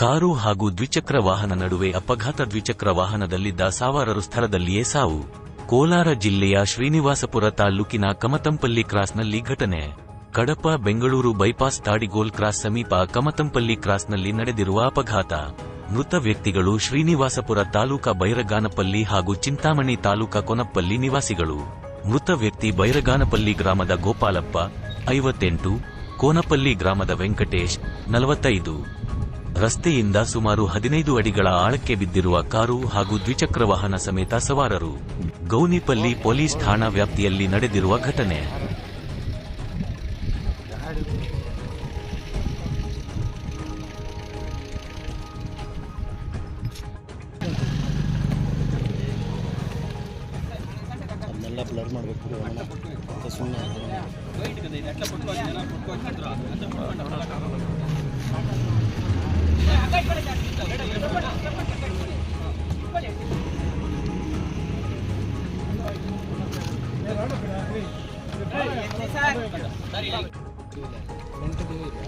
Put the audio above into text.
Car ಹಾಗೂ ದ್ವಿಚಕ್ರ ವಾಹನ ನಡುವೆ ಅಪಘಾತ ದ್ವಿಚಕ್ರ ವಾಹನದಲ್ಲಿದ್ದ ಸಾವಾರರು ಸ್ಥಳದಲ್ಲಿಯೇ ಸಾವು. ಕೋಲಾರ ಜಿಲ್ಲೆಯ ಶ್ರೀನಿವಾಸಪುರ ತಾಲೂಕಿನ ಕಮತಂಪಲ್ಲಿ ಕ್ರಾಸ್ನಲ್ಲಿ ಘಟನೆ. ಕಡಪ ಬೆಂಗಳೂರು ಬೈಪಾಸ್ ತಾಡಿಗೋಲ್ ಕ್ರಾಸ್ ಸಮೀಪ ಕಮತಂಪಲ್ಲಿ ಕ್ರಾಸ್ನಲ್ಲಿ ನಡೆದಿರುವ ಅಪಘಾತ. ಮೃತ ವ್ಯಕ್ತಿಗಳು ಶ್ರೀನಿವಾಸಪುರ ತಾಲೂಕಾ ಬೈರಗಾನಪಲ್ಲಿ ಹಾಗೂ ಚಿಂತಾಮಣಿ ತಾಲೂಕಾ ಕೊನಪ್ಪಲ್ಲಿ ನಿವಾಸಿಗಳು. ಮೃತ ವ್ಯಕ್ತಿ ಬೈರಗಾನಪಲ್ಲಿ ಗ್ರಾಮದ ಗೋಪಾಲಪ್ಪ, ಐವತ್ತೆಂಟು, ಕೋನಪಲ್ಲಿ ಗ್ರಾಮದ ವೆಂಕಟೇಶ್, ನಲವತ್ತೈದು. ರಸ್ತೆಯಿಂದ ಸುಮಾರು ಹದಿನೈದು ಅಡಿಗಳ ಆಳಕ್ಕೆ ಬಿದ್ದಿರುವ ಕಾರು ಹಾಗೂ ದ್ವಿಚಕ್ರ ವಾಹನ ಸಮೇತ ಸವಾರರು. ಗೌನಿಪಲ್ಲಿ ಪೊಲೀಸ್ ಠಾಣಾ ವ್ಯಾಪ್ತಿಯಲ್ಲಿ ನಡೆದಿರುವ ಘಟನೆ. ಸುಮ್ಮನೆ ಎಂಟು ದಿನ ಇದೆ